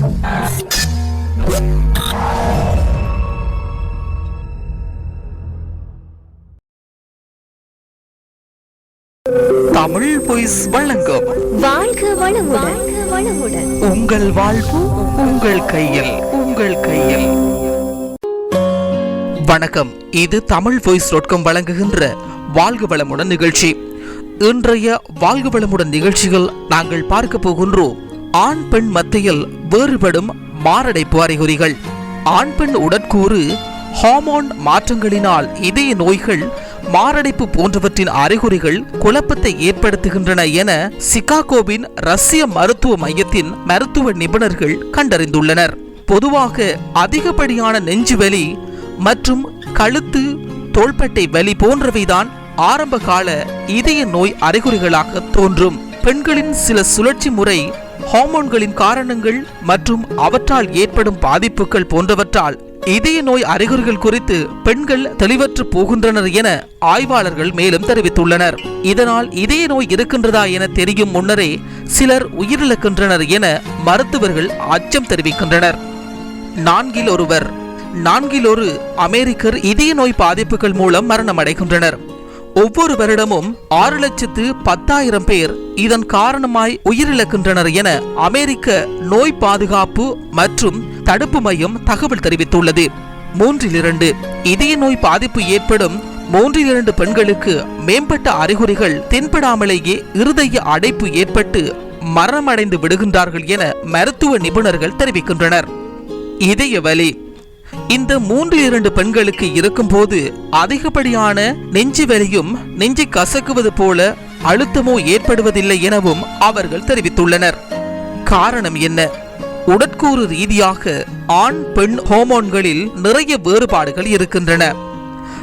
Tamil boys வழங்கும். வாழ்க வளமுடன். உங்கள் வாழ்வு உங்கள் கையில் உங்கள் கையில். வணக்கம். இது தமிழ் வாய்ஸ் டாட் வழங்குகின்ற வாழ்க வளமுடன் நிகழ்ச்சி. இன்றைய வாழ்க வளமுடன் நிகழ்ச்சியில் நாங்கள் பார்க்க போகின்றோம். ஆண் பெண் மத்தியில் வேறுபடும் மாரடைப்பு அறிகுறிகள். ஆண் பெண் உடற்கூறு ஹார்மோன் மாற்றங்களினால் இதய நோய்கள் மாரடைப்பு போன்றவற்றின் அறிகுறிகள் குழப்பத்தை ஏற்படுத்துகின்றன என சிகாகோவின் ரஷ்ய மருத்துவ மையத்தின் மருத்துவ நிபுணர்கள் கண்டறிந்துள்ளனர். பொதுவாக அதிகப்படியான நெஞ்சுவலி மற்றும் கழுத்து தோள்பட்டை வலி போன்றவைதான் ஆரம்பகால இதய நோய் அறிகுறிகளாக தோன்றும். பெண்களின் சில சுழற்சி முறை ஹார்மோன்களின் காரணங்கள் மற்றும் அவற்றால் ஏற்படும் பாதிப்புகள் போன்றவற்றால் இதய நோய் அறிகுறிகள் குறித்து பெண்கள் தெளிவற்று போகின்றனர் என ஆய்வாளர்கள் மேலும் தெரிவித்துள்ளனர். இதனால் இதய நோய் இருக்கின்றதா என தெரியும் முன்னரே சிலர் உயிரிழக்கின்றனர் என மருத்துவர்கள் அச்சம் தெரிவிக்கின்றனர். நான்கில் ஒருவர் நான்கில் ஒரு அமெரிக்கர் இதய நோய் பாதிப்புகள் மூலம் மரணமடைகின்றனர். ஒவ்வொரு வருடமும் ஆறு லட்சத்து பத்தாயிரம் பேர் இதன் காரணமாய் உயிரிழக்கின்றனர் என அமெரிக்க நோய் பாதுகாப்பு மற்றும் தடுப்பு மையம் தகவல் தெரிவித்துள்ளது. மூன்றில் இரண்டு இதய நோய் பாதிப்பு ஏற்படும் மூன்றில் இரண்டு பெண்களுக்கு மேம்பட்ட அறிகுறிகள் தென்படாமலேயே இருதய அடைப்பு ஏற்பட்டு மரணமடைந்து விடுகின்றார்கள் என மருத்துவ நிபுணர்கள் தெரிவிக்கின்றனர். இதய வலி இந்த மூன்று இரண்டு பெண்களுக்கு இருக்கும்போது அதிகப்படியான நெஞ்சு வலியும் நெஞ்சை கசக்குவது போல அழுத்தமோ ஏற்படுவதில்லை எனவும் அவர்கள் தெரிவித்துள்ளனர். காரணம் என்ன? உடற்கூறு ரீதியாக ஆண் பெண் ஹோமோன்களில் நிறைய வேறுபாடுகள் இருக்கின்றன.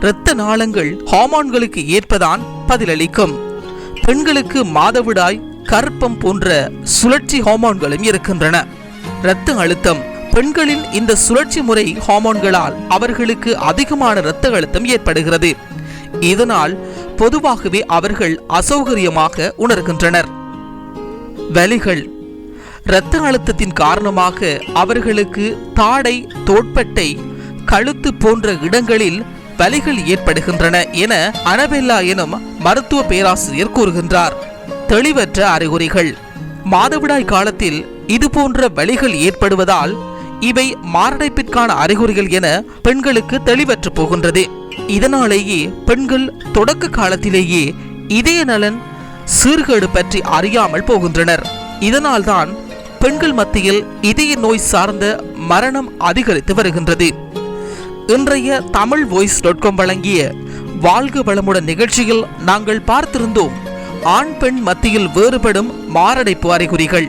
இரத்த நாளங்கள் ஹார்மோன்களுக்கு ஏற்பதான் பதிலளிக்கும். பெண்களுக்கு மாதவிடாய் கற்பம் போன்ற சுழற்சி ஹார்மோன்களும் இருக்கின்றன. இரத்த அழுத்தம் பெண்களின் இந்த சுழற்சி முறை ஹார்மோன்களால் அவர்களுக்கு அதிகமான இரத்த அழுத்தம் ஏற்படுகிறது. இதனால் பொதுவாகவே அவர்கள் அசௌகரியமாக உணர்கின்றனர். வலிகள். இரத்த அழுத்தத்தின் காரணமாக அவர்களுக்கு தாடை தோட்பட்டை கழுத்து போன்ற இடங்களில் வலிகள் ஏற்படுகின்றன என அனபெல்லா எனும் மருத்துவ பேராசிரியர் கூறுகின்றார். தெளிவற்ற அறிகுறிகள். மாதவிடாய் காலத்தில் இது போன்ற வலிகள் ஏற்படுவதால் இவை மாரடைப்பிற்கான அறிகுறிகள் என பெண்களுக்கு தெளிவற்று போகின்றது. இதனாலேயே பெண்கள் தொடக்க காலத்திலேயே இதய நலன் சீர்கேடு பற்றி அறியாமல் போகின்றனர். இதனால்தான் பெண்கள் மத்தியில் இதய நோய் சார்ந்த மரணம் அதிகரித்து வருகின்றது. இன்றைய தமிழ் வாய்ஸ் டாட் காம் வழங்கிய வாழ்க வளமுடன் நிகழ்ச்சியில் நாங்கள் பார்த்திருந்தோம் ஆண் பெண் மத்தியில் வேறுபடும் மாரடைப்பு அறிகுறிகள்.